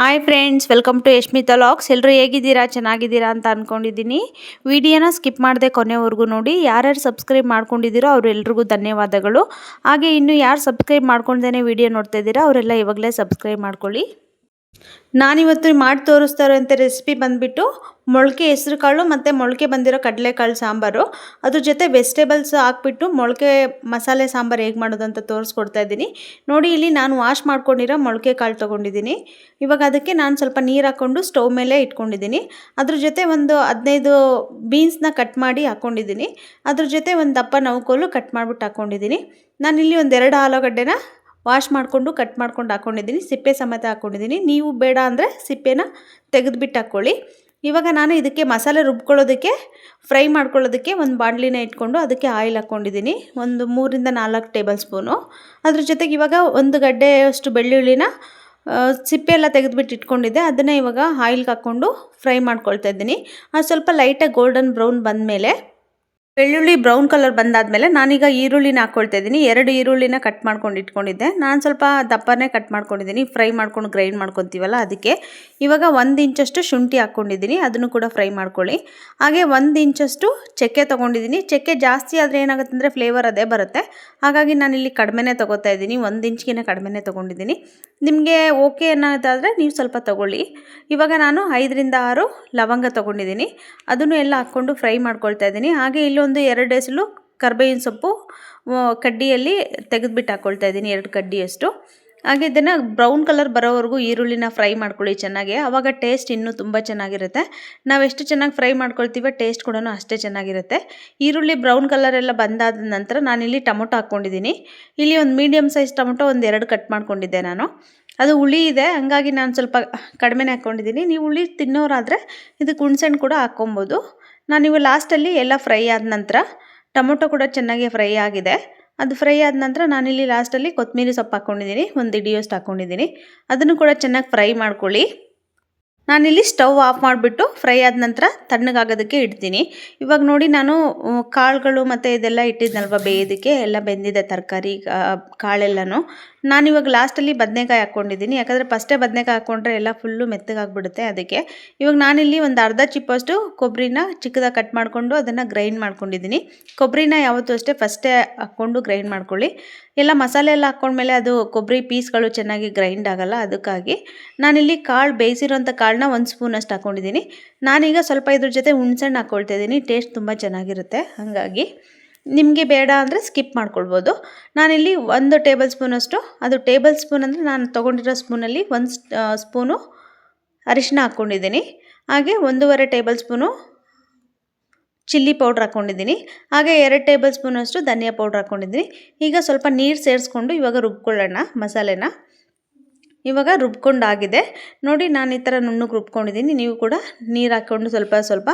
Hi friends welcome to Yashmita vlogs ಎಲ್ಲರೂ ಹೇಗಿದ್ದೀರಾ? ಚೆನ್ನಾಗಿದ್ದೀರಾ ಅಂತ ಅಂದ್ಕೊಂಡಿದ್ದೀನಿ ವಿಡಿಯೋನ ಸ್ಕಿಪ್ ಮಾಡದೆ ಕೊನೆವರೆಗೂ ನೋಡಿ. ಯಾರ್ಯಾರು ಸಬ್ಸ್ಕ್ರೈಬ್ ಮಾಡ್ಕೊಂಡಿದ್ದೀರೋ ಅವರೆಲ್ರಿಗೂ ಧನ್ಯವಾದಗಳು. ಹಾಗೆ ಇನ್ನು ಯಾರು ಸಬ್ಸ್ಕ್ರೈಬ್ ಮಾಡ್ಕೊಂಡೇ ವಿಡಿಯೋ ನೋಡ್ತಾ ಇದ್ದೀರಾ, ಅವರೆಲ್ಲ ಇವಾಗಲೇ ಸಬ್ಸ್ಕ್ರೈಬ್ ಮಾಡ್ಕೊಳ್ಳಿ. ನಾನಿವತ್ತು ಮಾಡಿ ತೋರಿಸ್ತಾ ಇರೋಂಥ ರೆಸಿಪಿ ಬಂದುಬಿಟ್ಟು ಮೊಳಕೆ ಹೆಸ್ರು ಕಾಳು ಮತ್ತು ಮೊಳಕೆ ಬಂದಿರೋ ಕಡಲೆಕಾಳು ಸಾಂಬಾರು. ಅದ್ರ ಜೊತೆ ವೆಜಿಟೇಬಲ್ಸ್ ಹಾಕ್ಬಿಟ್ಟು ಮೊಳಕೆ ಮಸಾಲೆ ಸಾಂಬಾರು ಹೇಗೆ ಮಾಡೋದು ಅಂತ ತೋರಿಸ್ಕೊಡ್ತಾ ಇದ್ದೀನಿ. ನೋಡಿ, ಇಲ್ಲಿ ನಾನು ವಾಶ್ ಮಾಡ್ಕೊಂಡಿರೋ ಮೊಳಕೆ ಕಾಳು ತೊಗೊಂಡಿದ್ದೀನಿ. ಇವಾಗ ಅದಕ್ಕೆ ನಾನು ಸ್ವಲ್ಪ ನೀರು ಹಾಕ್ಕೊಂಡು ಸ್ಟವ್ ಮೇಲೆ ಇಟ್ಕೊಂಡಿದ್ದೀನಿ. ಅದ್ರ ಜೊತೆ ಒಂದು ಹದಿನೈದು ಬೀನ್ಸ್ನ ಕಟ್ ಮಾಡಿ ಹಾಕ್ಕೊಂಡಿದ್ದೀನಿ ಅದ್ರ ಜೊತೆ ಒಂದು ದಪ್ಪ ನೌಕೋಲು ಕಟ್ ಮಾಡಿಬಿಟ್ಟು ಹಾಕ್ಕೊಂಡಿದ್ದೀನಿ ನಾನಿಲ್ಲಿ ಒಂದೆರಡು ಆಲೂಗಡ್ಡೆನ ವಾಶ್ ಮಾಡಿಕೊಂಡು, ಕಟ್ ಮಾಡ್ಕೊಂಡು ಹಾಕ್ಕೊಂಡಿದ್ದೀನಿ ಸಿಪ್ಪೆ ಸಮೇತ ಹಾಕ್ಕೊಂಡಿದ್ದೀನಿ ನೀವು ಬೇಡ ಅಂದರೆ ಸಿಪ್ಪೆನ ತೆಗೆದುಬಿಟ್ಟು ಹಾಕ್ಕೊಳ್ಳಿ ಇವಾಗ ನಾನು ಇದಕ್ಕೆ ಮಸಾಲೆ ರುಬ್ಕೊಳ್ಳೋದಕ್ಕೆ, ಫ್ರೈ ಮಾಡ್ಕೊಳ್ಳೋದಕ್ಕೆ ಒಂದು ಬಾಣಲಿನ ಇಟ್ಕೊಂಡು ಅದಕ್ಕೆ ಆಯಿಲ್ ಹಾಕ್ಕೊಂಡಿದ್ದೀನಿ ಒಂದು ಮೂರಿಂದ ನಾಲ್ಕು ಟೇಬಲ್ ಸ್ಪೂನು. ಅದ್ರ ಜೊತೆಗೆ ಇವಾಗ ಒಂದು ಗಡ್ಡೆಯಷ್ಟು ಬೆಳ್ಳುಳ್ಳಿನ ಸಿಪ್ಪೆ ಎಲ್ಲ ತೆಗೆದುಬಿಟ್ಟು ಇಟ್ಕೊಂಡಿದ್ದೆ. ಅದನ್ನು ಇವಾಗ ಆಯಿಲ್ಗೆ ಹಾಕ್ಕೊಂಡು ಫ್ರೈ ಮಾಡ್ಕೊಳ್ತಾ ಇದ್ದೀನಿ. ಅದು ಸ್ವಲ್ಪ ಲೈಟಾಗಿ ಗೋಲ್ಡನ್ ಬ್ರೌನ್ ಬಂದಮೇಲೆ ಬೆಳ್ಳುಳ್ಳಿ ಬ್ರೌನ್ ಕಲರ್ ಬಂದಾದಮೇಲೆ ನಾನೀಗ ಈರುಳ್ಳಿನ ಹಾಕ್ಕೊಳ್ತಾ ಇದ್ದೀನಿ. ಎರಡು ಈರುಳ್ಳಿನ ಕಟ್ ಮಾಡ್ಕೊಂಡು ಇಟ್ಕೊಂಡಿದ್ದೆ. ನಾನು ಸ್ವಲ್ಪ ದಪ್ಪನೇ ಕಟ್ ಮಾಡ್ಕೊಂಡಿದ್ದೀನಿ. ಫ್ರೈ ಮಾಡ್ಕೊಂಡು ಗ್ರೈಂಡ್ ಮಾಡ್ಕೊತೀವಲ್ಲ ಅದಕ್ಕೆ. ಇವಾಗ ಒಂದು ಇಂಚಷ್ಟು ಶುಂಠಿ ಹಾಕ್ಕೊಂಡಿದ್ದೀನಿ ಅದನ್ನು ಕೂಡ ಫ್ರೈ ಮಾಡ್ಕೊಳ್ಳಿ. ಹಾಗೆ ಒಂದು ಇಂಚಷ್ಟು ಚಕ್ಕೆ ತೊಗೊಂಡಿದ್ದೀನಿ. ಚಕ್ಕೆ ಜಾಸ್ತಿ ಆದರೆ ಏನಾಗುತ್ತೆ ಅಂದರೆ ಫ್ಲೇವರ್ ಅದೇ ಬರುತ್ತೆ. ಹಾಗಾಗಿ ನಾನಿಲ್ಲಿ ಕಡಿಮೆನೇ ತೊಗೋತಾ ಇದ್ದೀನಿ. ಒಂದು ಇಂಚ್ಗಿನ ಕಡಿಮೆನೇ ತೊಗೊಂಡಿದ್ದೀನಿ. ನಿಮಗೆ ಓಕೆ ಅನ್ನೋದಾದರೆ ನೀವು ಸ್ವಲ್ಪ ತಗೊಳ್ಳಿ. ಇವಾಗ ನಾನು ಐದರಿಂದ ಆರು ಲವಂಗ ತೊಗೊಂಡಿದ್ದೀನಿ. ಅದನ್ನು ಎಲ್ಲ ಹಾಕ್ಕೊಂಡು ಫ್ರೈ ಮಾಡ್ಕೊಳ್ತಾ ಇದ್ದೀನಿ. ಹಾಗೆ ಇಲ್ಲೊಂದು ಎರಡು ಎಸಲು ಕರ್ಬೇವಿನ ಸೊಪ್ಪು ಕಡ್ಡಿಯಲ್ಲಿ ತೆಗೆದುಬಿಟ್ಟು ಹಾಕ್ಕೊಳ್ತಾ ಇದ್ದೀನಿ, ಎರಡು ಕಡ್ಡಿಯಷ್ಟು. ಹಾಗೆ ಇದನ್ನು ಬ್ರೌನ್ ಕಲರ್ ಬರೋವರೆಗೂ ಈರುಳ್ಳಿನ ಫ್ರೈ ಮಾಡ್ಕೊಳ್ಳಿ ಚೆನ್ನಾಗಿ. ಆವಾಗ ಟೇಸ್ಟ್ ಇನ್ನೂ ತುಂಬ ಚೆನ್ನಾಗಿರುತ್ತೆ. ನಾವು ಎಷ್ಟು ಚೆನ್ನಾಗಿ ಫ್ರೈ ಮಾಡ್ಕೊಳ್ತೀವೋ ಟೇಸ್ಟ್ ಕೂಡ ಅಷ್ಟೇ ಚೆನ್ನಾಗಿರುತ್ತೆ. ಈರುಳ್ಳಿ ಬ್ರೌನ್ ಕಲರ್ ಎಲ್ಲ ಬಂದಾದ ನಂತರ ನಾನಿಲ್ಲಿ ಟೊಮೊಟೊ ಹಾಕ್ಕೊಂಡಿದ್ದೀನಿ ಇಲ್ಲಿ ಒಂದು ಮೀಡಿಯಮ್ ಸೈಜ್ ಟೊಮೊಟೊ ಒಂದು ಎರಡು ಕಟ್ ಮಾಡ್ಕೊಂಡಿದ್ದೆ ನಾನು. ಅದು ಹುಳಿ ಇದೆ, ಹಂಗಾಗಿ ನಾನು ಸ್ವಲ್ಪ ಕಡಿಮೆನೇ ಹಾಕ್ಕೊಂಡಿದ್ದೀನಿ ನೀವು ಹುಳಿ ತಿನ್ನೋರಾದರೆ ಇದಕ್ಕೆ ಹುಣ್ಸೆಣ್ಣು ಕೂಡ ಹಾಕ್ಕೊಬೋದು. ನಾನಿವು ಲಾಸ್ಟಲ್ಲಿ ಎಲ್ಲ ಫ್ರೈ ಆದ ನಂತರ ಟೊಮೊಟೊ ಕೂಡ ಚೆನ್ನಾಗಿ ಫ್ರೈ ಆಗಿದೆ. ಅದು ಫ್ರೈ ಆದ ನಂತರ ನಾನಿಲ್ಲಿ ಲಾಸ್ಟಲ್ಲಿ ಕೊತ್ತಂಬರಿ ಸೊಪ್ಪು ಹಾಕ್ಕೊಂಡಿದ್ದೀನಿ. ಒಂದು ಇಡಿಯೋಷ್ಟು ಹಾಕ್ಕೊಂಡಿದ್ದೀನಿ. ಅದನ್ನು ಕೂಡ ಚೆನ್ನಾಗಿ ಫ್ರೈ ಮಾಡ್ಕೊಳ್ಳಿ. ನಾನಿಲ್ಲಿ ಸ್ಟವ್ ಆಫ್ ಮಾಡಿಬಿಟ್ಟು ಫ್ರೈ ಆದ ನಂತರ ತಣ್ಣಗಾಗೋದಕ್ಕೆ ಇಡ್ತೀನಿ. ಇವಾಗ ನೋಡಿ ನಾನು ಕಾಳುಗಳು ಮತ್ತು ಇದೆಲ್ಲ ಇಟ್ಟಿದ್ನಲ್ವ ಬೇಯೋದಕ್ಕೆ? ಎಲ್ಲ ಬೆಂದಿದೆ ತರಕಾರಿ ಕಾಳೆಲ್ಲನೂ. ನಾನಿವಾಗ ಲಾಸ್ಟಲ್ಲಿ ಬದನೆಕಾಯಿ ಹಾಕ್ಕೊಂಡಿದ್ದೀನಿ. ಯಾಕಂದರೆ ಫಸ್ಟೇ ಬದನೆಕಾಯಿ ಹಾಕ್ಕೊಂಡ್ರೆ ಎಲ್ಲ ಫುಲ್ಲು ಮೆತ್ತಗಾಗ್ಬಿಡುತ್ತೆ ಅದಕ್ಕೆ. ಇವಾಗ ನಾನಿಲ್ಲಿ ಒಂದು ಅರ್ಧ ಚಿಪ್ಪಷ್ಟು ಕೊಬ್ಬರಿನ ಚಿಕ್ಕದಾಗಿ ಕಟ್ ಮಾಡಿಕೊಂಡು ಅದನ್ನು ಗ್ರೈಂಡ್ ಮಾಡ್ಕೊಂಡಿದ್ದೀನಿ. ಕೊಬ್ಬರಿನ ಯಾವತ್ತೂ ಅಷ್ಟೇ ಫಸ್ಟೇ ಹಾಕ್ಕೊಂಡು ಗ್ರೈಂಡ್ ಮಾಡ್ಕೊಳ್ಳಿ. ಎಲ್ಲ ಮಸಾಲೆ ಎಲ್ಲ ಹಾಕ್ಕೊಂಡ್ಮೇಲೆ ಅದು ಕೊಬ್ಬರಿ ಪೀಸ್ಗಳು ಚೆನ್ನಾಗಿ ಗ್ರೈಂಡ್ ಆಗೋಲ್ಲ ಅದಕ್ಕಾಗಿ. ನಾನಿಲ್ಲಿ ಕಾಳು ಬೇಯಿಸಿರೋಂಥ ಕಾಳನ್ನ ಒಂದು ಸ್ಪೂನಷ್ಟು ಹಾಕ್ಕೊಂಡಿದ್ದೀನಿ. ನಾನೀಗ ಸ್ವಲ್ಪ ಇದ್ರ ಜೊತೆ ಹುಣ್ಸೆಣ್ಣು ಹಾಕ್ಕೊಳ್ತಾ ಇದ್ದೀನಿ. ಟೇಸ್ಟ್ ತುಂಬ ಚೆನ್ನಾಗಿರುತ್ತೆ. ಹಾಗಾಗಿ ನಿಮಗೆ ಬೇಡ ಅಂದರೆ ಸ್ಕಿಪ್ ಮಾಡ್ಕೊಳ್ಬೋದು. ನಾನಿಲ್ಲಿ ಒಂದು ಟೇಬಲ್ ಸ್ಪೂನಷ್ಟು ಅದು ಟೇಬಲ್ ಸ್ಪೂನ್ ಅಂದರೆ ನಾನು ತೊಗೊಂಡಿರೋ ಸ್ಪೂನಲ್ಲಿ ಒಂದು ಸ್ಪೂನು ಅರಿಶಿನ ಹಾಕ್ಕೊಂಡಿದ್ದೀನಿ. ಹಾಗೆ ಒಂದೂವರೆ ಟೇಬಲ್ ಸ್ಪೂನು ಚಿಲ್ಲಿ ಪೌಡ್ರ್ ಹಾಕ್ಕೊಂಡಿದ್ದೀನಿ. ಹಾಗೆ ಎರಡು ಟೇಬಲ್ ಸ್ಪೂನಷ್ಟು ಧನಿಯಾ ಪೌಡ್ರ್ ಹಾಕ್ಕೊಂಡಿದ್ದೀನಿ. ಈಗ ಸ್ವಲ್ಪ ನೀರು ಸೇರಿಸ್ಕೊಂಡು ಇವಾಗ ರುಬ್ಕೊಳ್ಳೋಣ ಮಸಾಲೆನ. ಇವಾಗ ರುಬ್ಕೊಂಡಾಗಿದೆ. ನೋಡಿ, ನಾನು ಈ ಥರ ನುಣ್ಣಗೆ ರುಬ್ಕೊಂಡಿದ್ದೀನಿ. ನೀವು ಕೂಡ ನೀರು ಹಾಕ್ಕೊಂಡು ಸ್ವಲ್ಪ ಸ್ವಲ್ಪ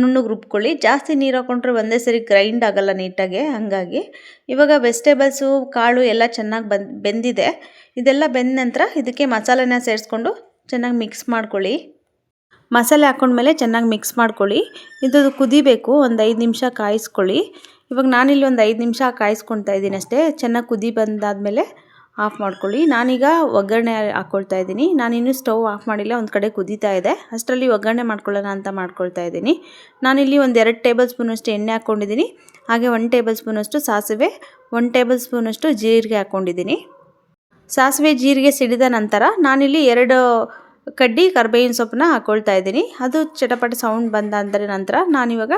ನುಣ್ಣಗೆ ರುಬ್ಕೊಳ್ಳಿ. ಜಾಸ್ತಿ ನೀರು ಹಾಕ್ಕೊಂಡ್ರೆ ಒಂದೇ ಸರಿ ಗ್ರೈಂಡ್ ಆಗೋಲ್ಲ ನೀಟಾಗಿ, ಹಾಗಾಗಿ. ಇವಾಗ ವೆಜಿಟೇಬಲ್ಸು, ಕಾಳು ಎಲ್ಲ ಚೆನ್ನಾಗಿ ಬಂದು, ಬೆಂದಿದೆ. ಇದೆಲ್ಲ ಬೆಂದ ನಂತರ ಇದಕ್ಕೆ ಮಸಾಲೆನ ಸೇರಿಸ್ಕೊಂಡು ಚೆನ್ನಾಗಿ ಮಿಕ್ಸ್ ಮಾಡ್ಕೊಳ್ಳಿ. ಮಸಾಲೆ ಹಾಕ್ಕೊಂಡ್ಮೇಲೆ ಚೆನ್ನಾಗಿ ಮಿಕ್ಸ್ ಮಾಡ್ಕೊಳ್ಳಿ. ಇದು ಕುದಿಬೇಕು, ಒಂದು ಐದು ನಿಮಿಷ ಕಾಯಿಸ್ಕೊಳ್ಳಿ. ಇವಾಗ ನಾನಿಲ್ಲಿ ಒಂದು ಐದು ನಿಮಿಷ ಕಾಯಿಸ್ಕೊಳ್ತಾ ಇದ್ದೀನಿ ಅಷ್ಟೇ. ಚೆನ್ನಾಗಿ ಕುದಿ ಬಂದಾದಮೇಲೆ ಆಫ್ ಮಾಡ್ಕೊಳ್ಳಿ. ನಾನೀಗ ಒಗ್ಗರಣೆ ಹಾಕ್ಕೊಳ್ತಾ ಇದ್ದೀನಿ. ನಾನಿನ್ನೂ ಸ್ಟವ್ ಆಫ್ ಮಾಡಿಲ್ಲ, ಒಂದು ಕಡೆ ಕುದೀತಾ ಇದೆ. ಅಷ್ಟರಲ್ಲಿ ಒಗ್ಗರಣೆ ಮಾಡ್ಕೊಳ್ಳೋಣ ಅಂತ ಮಾಡ್ಕೊಳ್ತಾ ಇದ್ದೀನಿ. ನಾನಿಲ್ಲಿ ಒಂದು ಎರಡು ಟೇಬಲ್ ಸ್ಪೂನಷ್ಟು ಎಣ್ಣೆ ಹಾಕ್ಕೊಂಡಿದ್ದೀನಿ ಹಾಗೆ ಒನ್ ಟೇಬಲ್ ಸ್ಪೂನಷ್ಟು ಸಾಸಿವೆ ಒನ್ ಟೇಬಲ್ ಸ್ಪೂನಷ್ಟು ಜೀರಿಗೆ ಹಾಕ್ಕೊಂಡಿದ್ದೀನಿ ಸಾಸಿವೆ, ಜೀರಿಗೆ ಸಿಡಿದ ನಂತರ ನಾನಿಲ್ಲಿ ಎರಡು ಕಡ್ಡಿ ಕರ್ಬೇವಿನ ಸೊಪ್ಪನ್ನ ಹಾಕ್ಕೊಳ್ತಾ ಇದ್ದೀನಿ. ಅದು ಚಟಪಟ ಸೌಂಡ್ ಬಂದ ನಂತರ ನಾನಿವಾಗ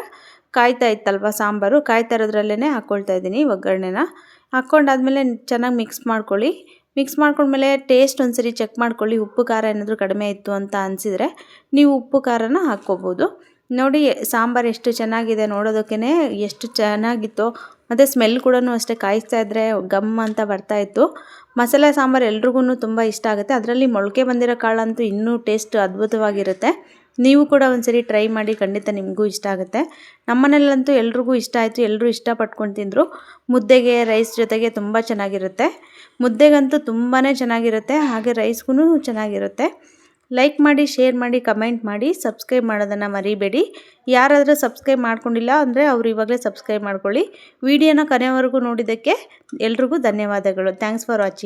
ಕಾಯ್ತಾ ಇತ್ತಲ್ವ ಸಾಂಬಾರು? ಕಾಯ್ತಾ ಇರೋದ್ರಲ್ಲೇ ಹಾಕ್ಕೊಳ್ತಾ ಇದ್ದೀನಿ ಒಗ್ಗರಣೆನ. ಹಾಕ್ಕೊಂಡಾದ್ಮೇಲೆ ಚೆನ್ನಾಗಿ ಮಿಕ್ಸ್ ಮಾಡ್ಕೊಳ್ಳಿ. ಮಿಕ್ಸ್ ಮಾಡ್ಕೊಂಡ್ಮೇಲೆ ಟೇಸ್ಟ್ ಒಂದ್ಸರಿ ಚೆಕ್ ಮಾಡ್ಕೊಳ್ಳಿ, ಉಪ್ಪು ಖಾರ ಏನಾದರೂ ಕಡಿಮೆ ಇತ್ತು ಅಂತ ಅನಿಸಿದರೆ ನೀವು ಉಪ್ಪು ಖಾರನ ಹಾಕ್ಕೋಬೋದು. ನೋಡಿ, ಸಾಂಬಾರು ಎಷ್ಟು ಚೆನ್ನಾಗಿದೆ ನೋಡೋದಕ್ಕೇ ಎಷ್ಟು ಚೆನ್ನಾಗಿತ್ತು, ಮತ್ತು ಸ್ಮೆಲ್ ಕೂಡ ಅಷ್ಟೇ ಕಾಯಿಸ್ತಾ ಇದ್ದರೆ ಗಮ್ ಅಂತ ಬರ್ತಾಯಿತ್ತು ಮಸಾಲೆ ಸಾಂಬಾರು ಎಲ್ರಿಗೂ ತುಂಬ ಇಷ್ಟ ಆಗುತ್ತೆ. ಅದರಲ್ಲಿ ಮೊಳಕೆ ಬಂದಿರೋ ಕಾಳಂತೂ ಇನ್ನೂ ಟೇಸ್ಟ್ ಅದ್ಭುತವಾಗಿರುತ್ತೆ. ನೀವು ಕೂಡ ಒಂದ್ಸರಿ ಟ್ರೈ ಮಾಡಿ ಖಂಡಿತ ನಿಮಗೂ ಇಷ್ಟ ಆಗುತ್ತೆ. ನಮ್ಮನೇಲಂತೂ ಎಲ್ರಿಗೂ ಇಷ್ಟ ಆಯಿತು ಎಲ್ಲರೂ ಇಷ್ಟಪಟ್ಕೊಂಡು ತಿಂದರು. ಮುದ್ದೆಗೆ ರೈಸ್ ಜೊತೆಗೆ ತುಂಬ ಚೆನ್ನಾಗಿರುತ್ತೆ. ಮುದ್ದೆಗಂತೂ ತುಂಬಾ ಚೆನ್ನಾಗಿರುತ್ತೆ, ಹಾಗೆ ರೈಸ್ಗೂ ಚೆನ್ನಾಗಿರುತ್ತೆ. ಲೈಕ್ ಮಾಡಿ ಶೇರ್ ಮಾಡಿ ಕಮೆಂಟ್ ಮಾಡಿ ಸಬ್ಸ್ಕ್ರೈಬ್ ಮಾಡೋದನ್ನು ಮರಿಬೇಡಿ. ಯಾರಾದರೂ ಸಬ್ಸ್ಕ್ರೈಬ್ ಮಾಡ್ಕೊಂಡಿಲ್ಲ ಅಂದರೆ ಅವರು ಇವಾಗಲೇ ಸಬ್ಸ್ಕ್ರೈಬ್ ಮಾಡ್ಕೊಳ್ಳಿ. ವಿಡಿಯೋನ ಕೊನೆವರೆಗೂ ನೋಡಿದ್ದಕ್ಕೆ ಎಲ್ರಿಗೂ ಧನ್ಯವಾದಗಳು. Thanks for watching